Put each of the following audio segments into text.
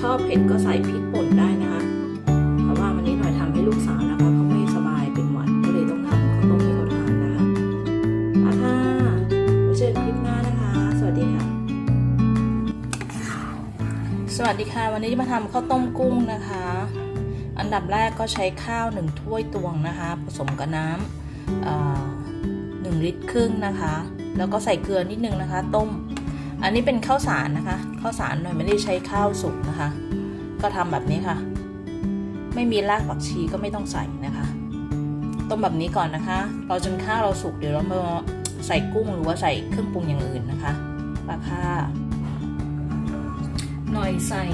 ชอบเผ็ดก็ใส่พริกป่นได้นะคะเพราะว่าวันนี้หน่อยทำให้ลูกสาวนะคะเขาไม่สบายเป็นหวัดก็เลยต้องทำข้าวต้มให้เขาทานนะคะมาค่ะไว้เจอคลิปหน้านะคะ สวัสดีค่ะ สวัสดีค่ะ วันนี้จะมาทำข้าวต้มกุ้งนะคะ อันดับแรกก็ใช้ข้าวหนึ่งถ้วยตวงนะคะ ผสมกับน้ำหนึ่งลิตรครึ่งนะคะ แล้วก็ใส่เกลือนิดนึงนะคะ ต้ม อันนี้เป็นข้าวสารนะคะข้าวสารหน่อยไม่ได้ใช้ข้าวสุกนะคะ ก็ทำแบบนี้ค่ะ ไม่มีรากผักชีก็ไม่ต้องใส่นะคะต้มแบบนี้ก่อนนะคะรอจนข้าวเราสุกเดี๋ยวเรามาใส่กุ้งหรือว่าใส่เครื่องปรุงอย่างอื่นนะคะปลาค่าหน่อยใส่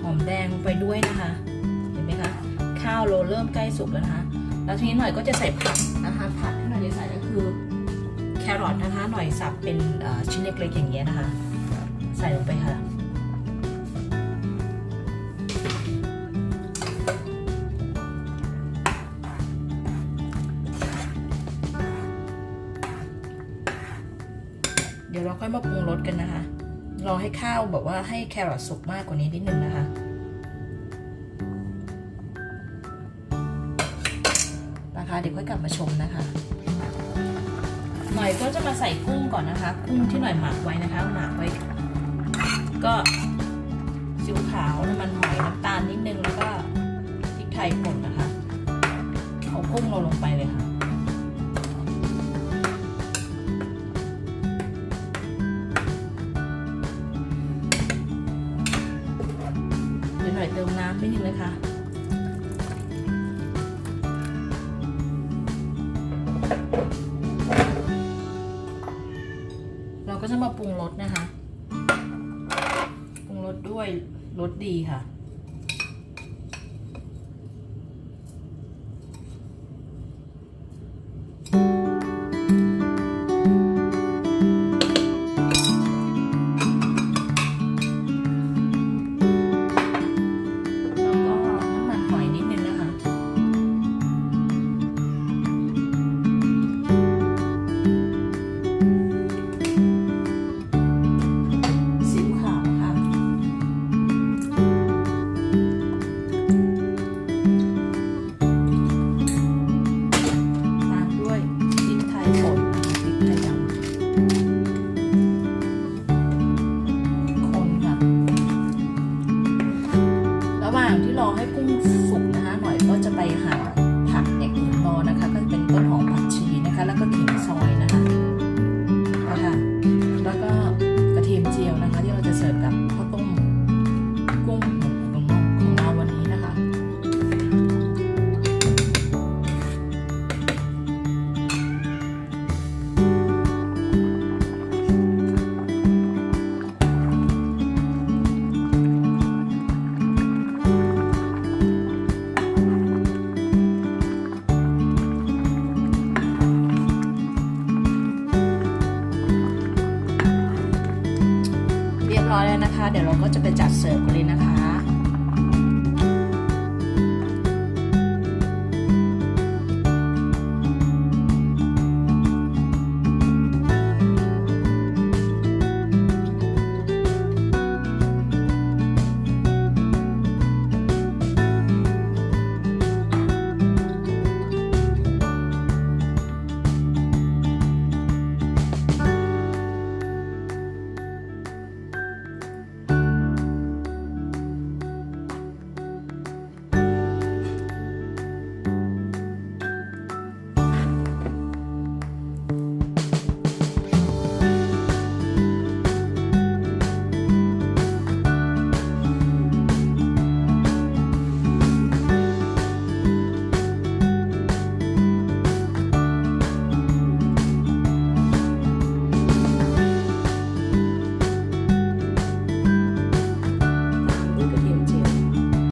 หอมแดงไปด้วยนะคะ เห็นไหมคะข้าวเราเริ่มใกล้สุกแล้วนะคะ แล้วทีนี้หน่อยก็จะใส่ผักนะคะผักที่หน่อยจะใส่ก็คือ รอทนะคะ หน่อยสับเป็นชิ้นเล็กๆอย่างเงี้ยนะคะ ใส่ลงไปค่ะเดี๋ยวเราค่อยมาปรุงรสกันนะคะ รอให้ข้าวแบบว่าให้แครอทสุกมากกว่านี้นิดนึงนะคะนะคะ เดี๋ยวค่อยกลับมาชมนะคะ น่อยก็จะมาใส่กุ้งก่อนนะคะ กุ้งที่หน่อยหมักไว้นะคะหมักไว้ ก็ซีอิ๊วขาวน้ำมันหอยน้ำตาลนิดนึงแล้วก็พริกไทยป่นนะคะ เอากุ้งเราลงไปเลยค่ะเดี๋ยวหน่อยเติมน้ำนิดนึงนะคะ เราก็จะมาปรุงรสนะคะ ปรุงรสด้วยรสดีค่ะางที่รอให้กุ้ง เดี๋ยวเราก็จะไปจัดเสิร์ฟกันเลยนะคะ